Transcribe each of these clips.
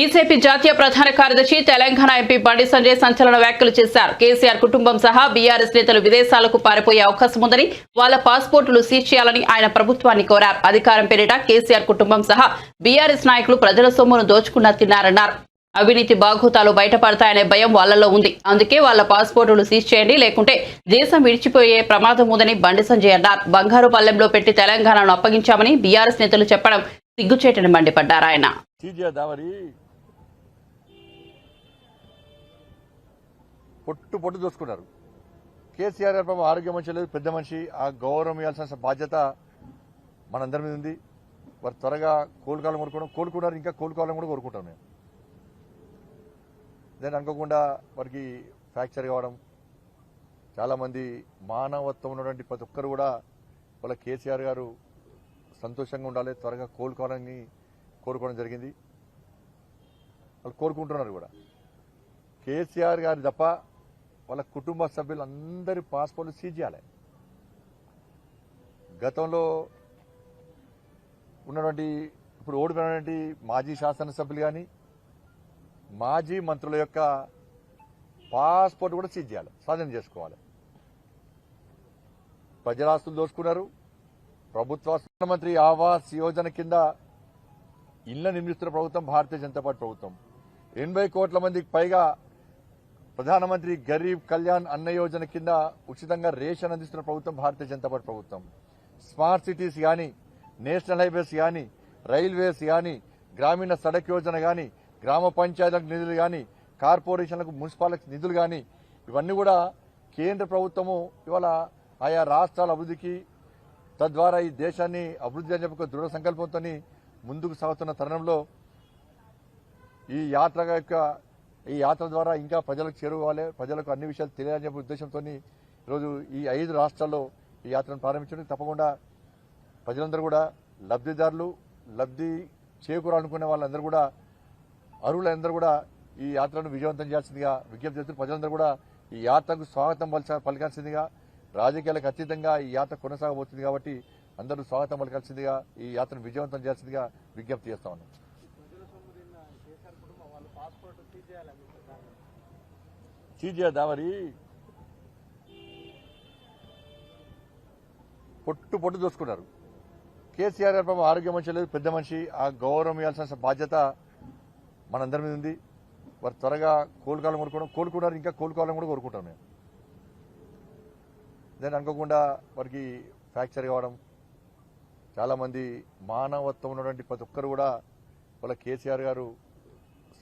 BJP జాతీయ ప్రధాన కార్యదర్శి తెలంగాణ ఎంపీ బండి సంజయ్ సంచలన వ్యాఖ్యలు చేశారు. కేసీఆర్ కుటుంబం సహా బీఆర్ఎస్ నేతలు విదేశాలకు పారిపోయే అవకాశం ఉందని వాళ్ళ పాస్పోర్టులు సీజ్ చేయాలని ఆయన ప్రభుత్వాన్ని కోరారు. అధికారం పేరిట కేసీఆర్ కుటుంబం సహా బీఆర్ఎస్ నాయకులు ప్రజల సొమ్మును దోచుకున్న తిన్నారన్నారు. అవినీతి బాగోతాలు బయటపడతాయనే భయం వాళ్ళలో ఉంది. అందుకే వాళ్ళ పాస్పోర్టులు సీజ్ చేయండి లేకుంటే దేశం విడిచిపోయే ప్రమాదం ఉందని బండి సంజయ్ అన్నారు. బంగారు పల్లెంలో పెట్టి తెలంగాణను అప్పగించామని బీఆర్ఎస్ నేతలు చెప్పడం సిగ్గుచేటని మండిపడ్డారు ఆయన. పొట్టు పొట్టు చూసుకున్నారు కేసీఆర్ గారు పాపం ఆరోగ్యం లేదు పెద్ద మనిషి. ఆ గౌరవం ఇవ్వాల్సిన బాధ్యత మనందరి మీద ఉంది. వారు త్వరగా కోలుకోవాలని కోరుకోవడం కోలుకున్నారు ఇంకా కోలుకోవాలని కూడా కోరుకుంటాం మేము. నేను అనుకోకుండా వారికి ఫ్రాక్చర్ కావడం చాలామంది మానవత్వం ఉన్నటువంటి ప్రతి ఒక్కరు కూడా వాళ్ళ కేసీఆర్ గారు సంతోషంగా ఉండాలి త్వరగా కోలుకోవాలని కోరుకోవడం జరిగింది. వాళ్ళు కోరుకుంటున్నారు కూడా. కేసీఆర్ గారి తప్ప వాళ్ళ కుటుంబ సభ్యులందరి పాస్పోర్ట్లు సీజ్ చేయాలి. గతంలో ఉన్నటువంటి ఇప్పుడు ఓడిపోయినటువంటి మాజీ శాసనసభ్యులు కానీ మాజీ మంత్రుల యొక్క పాస్పోర్ట్ కూడా సీజ్ చేయాలి స్వాధీనం చేసుకోవాలి. ప్రజలాస్తులు దోచుకున్నారు. ప్రభుత్వ ప్రధానమంత్రి ఆవాస్ యోజన కింద ఇళ్ళ నిర్మిస్తున్న ప్రభుత్వం భారతీయ జనతా పార్టీ ప్రభుత్వం. ఎనభై కోట్ల మందికి పైగా ప్రధానమంత్రి గరీబ్ కళ్యాణ్ అన్న యోజన కింద ఉచితంగా రేషన్ అందిస్తున్న ప్రభుత్వం భారతీయ జనతా పార్టీ ప్రభుత్వం. స్మార్ట్ సిటీస్ కానీ నేషనల్ హైవేస్ కానీ రైల్వేస్ కానీ గ్రామీణ సడక్ యోజన కానీ గ్రామ పంచాయతీలకు నిధులు కానీ కార్పొరేషన్లకు మున్సిపాలిటీ నిధులు కానీ ఇవన్నీ కూడా కేంద్ర ప్రభుత్వము ఇవాళ ఆయా రాష్ట్రాల అభివృద్ధికి తద్వారా ఈ దేశాన్ని అభివృద్ధి అని చెప్పి దృఢ సంకల్పంతో ముందుకు సాగుతున్న తరుణంలో ఈ యాత్ర యొక్క ఈ యాత్ర ద్వారా ఇంకా ప్రజలకు చేరుకోవాలి. ప్రజలకు అన్ని విషయాలు తెలియాలనే ఉద్దేశంతో ఈరోజు ఈ ఐదు రాష్ట్రాల్లో ఈ యాత్రను ప్రారంభించడం తప్పకుండా ప్రజలందరూ కూడా లబ్ధిదారులు లబ్ధి చేకూరాలనుకునే వాళ్ళందరూ కూడా అరువులందరూ కూడా ఈ యాత్రను విజయవంతం చేయాల్సిందిగా విజ్ఞప్తి చేస్తూ ప్రజలందరూ కూడా ఈ యాత్రకు స్వాగతం పలచ పలకాల్సిందిగా రాజకీయాలకు అతీతంగా ఈ యాత్ర కొనసాగబోతుంది కాబట్టి అందరూ స్వాగతం పలకాల్సిందిగా ఈ యాత్రను విజయవంతం చేయాల్సిందిగా విజ్ఞప్తి చేస్తా ఉన్నాం. సీజీఆర్ దావరి. పొట్టు పొట్టు చూసుకున్నారు కేసీఆర్ గారు పాపం ఆరోగ్యం మంచి లేదు పెద్ద మనిషి. ఆ గౌరవం ఇవ్వాల్సిన బాధ్యత మనందరి మీద ఉంది. వారు త్వరగా కోలుకోవాలని కోరుకోవడం కోలుకున్నారు ఇంకా కోలుకోవాలని కూడా కోరుకుంటాం మేము. దాన్ని అనుకోకుండా వారికి ఫ్రాక్చర్ కావడం చాలామంది మానవత్వం ఉన్నటువంటి ప్రతి ఒక్కరు కూడా వాళ్ళ కేసీఆర్ గారు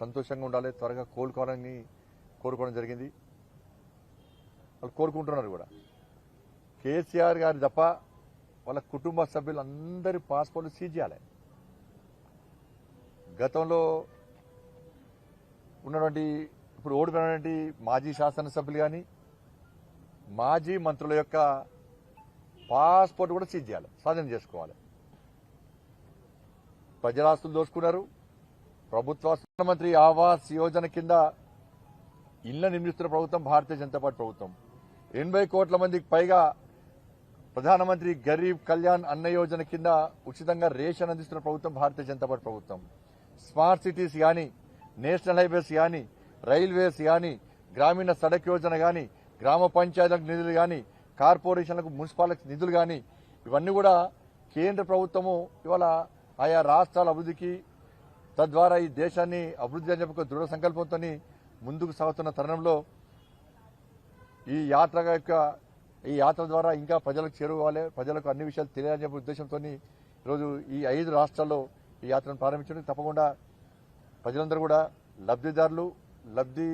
సంతోషంగా ఉండాలి త్వరగా కోలుకోవాలని కోరుకోవడం జరిగింది. వాళ్ళు కోరుకుంటున్నారు కూడా. కేసీఆర్ గారి తప్ప వాళ్ళ కుటుంబ సభ్యులందరి పాస్పోర్ట్లు సీజ్ చేయాలి. గతంలో ఉన్నటువంటి ఇప్పుడు ఓడిపోయినటువంటి మాజీ శాసనసభ్యులు కానీ మాజీ మంత్రుల యొక్క పాస్పోర్ట్ కూడా సీజ్ చేయాలి స్వాధీనం చేసుకోవాలి. ప్రజలాస్తులు దోచుకున్నారు. ప్రభుత్వ ప్రధానమంత్రి ఆవాస్ యోజన కింద ఇళ్ళ నిర్మిస్తున్న ప్రభుత్వం భారతీయ జనతా పార్టీ ప్రభుత్వం. ఎనభై కోట్ల మందికి పైగా ప్రధానమంత్రి గరీబ్ కళ్యాణ్ అన్న యోజన కింద ఉచితంగా రేషన్ అందిస్తున్న ప్రభుత్వం భారతీయ జనతా పార్టీ ప్రభుత్వం. స్మార్ట్ సిటీస్ కానీ నేషనల్ హైవేస్ కానీ రైల్వేస్ కానీ గ్రామీణ సడక్ యోజన కానీ గ్రామ పంచాయతీలకు నిధులు కానీ కార్పొరేషన్లకు మున్సిపాలిటీ నిధులు కానీ ఇవన్నీ కూడా కేంద్ర ప్రభుత్వము ఇవాళ ఆయా రాష్ట్రాల అభివృద్ధికి తద్వారా ఈ దేశాన్ని అభివృద్ధి అని చెప్పి ఒక దృఢ సంకల్పంతో ముందుకు సాగుతున్న తరుణంలో ఈ యాత్ర యొక్క ఈ యాత్ర ద్వారా ఇంకా ప్రజలకు చేరువాలి ప్రజలకు అన్ని విషయాలు తెలియాలని చెప్పే ఉద్దేశంతో ఈరోజు ఈ ఐదు రాష్ట్రాల్లో ఈ యాత్రను ప్రారంభించడం తప్పకుండా ప్రజలందరూ కూడా లబ్ధిదారులు లబ్ధి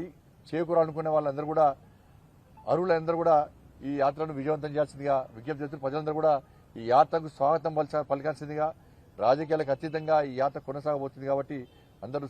చేకూరాలనుకునే వాళ్ళందరూ కూడా అర్హులందరూ కూడా ఈ యాత్రను విజయవంతం చేయాల్సిందిగా విజ్ఞప్తి చేస్తూ ప్రజలందరూ కూడా ఈ యాత్రకు స్వాగతం పలచ పలకాల్సిందిగా రాజకీయాలకు అతీతంగా ఈ యాత్ర కొనసాగబోతుంది కాబట్టి అందరూ